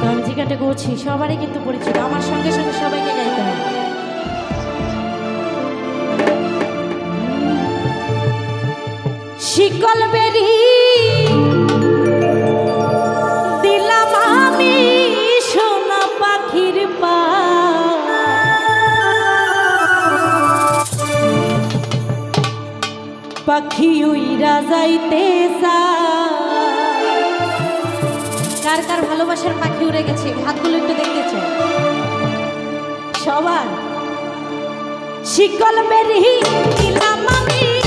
তো আমি যে করছি, সবারই কিন্তু পরিচিত। আমার সঙ্গে সঙ্গে সবাইকে গাইতে হবে। শিকল বেরি দিলাম আমি সোনা পাখির পা। পাখি উইরা যাইতে যা কার কার ভালোবাসার পাখি উড়ে গেছে? হাতগুলো একটু দেখতেছে সবার। শিকল বেরি আমি।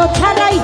সাধ্য ছাড়াই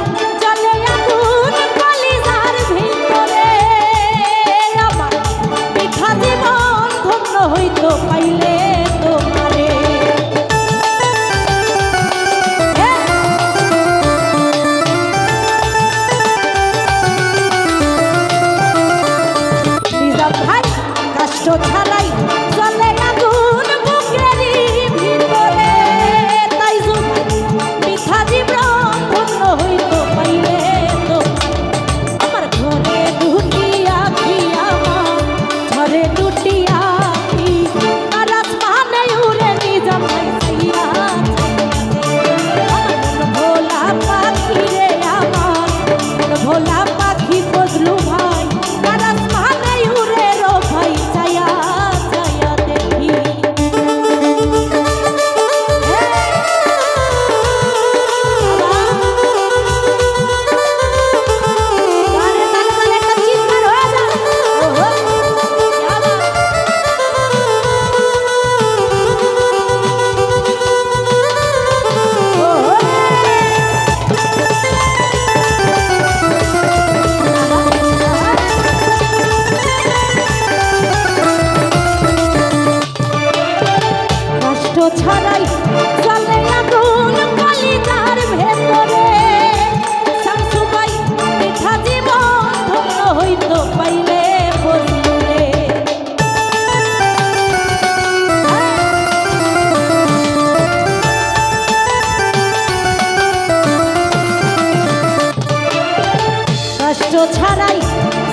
ছাড়াই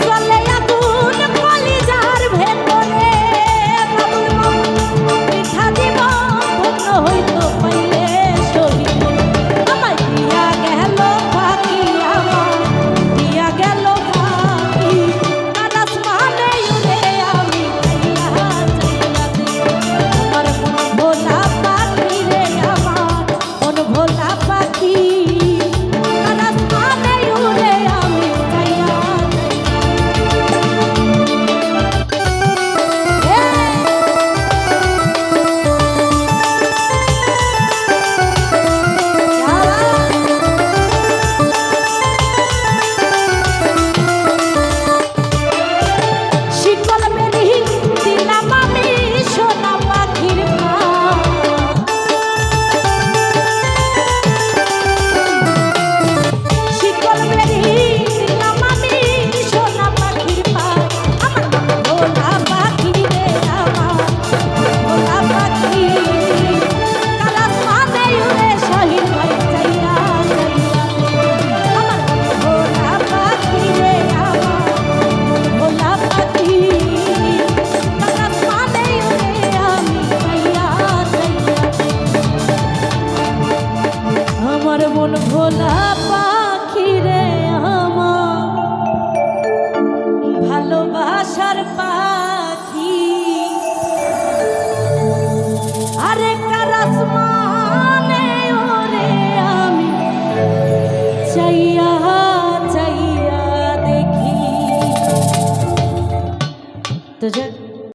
চলে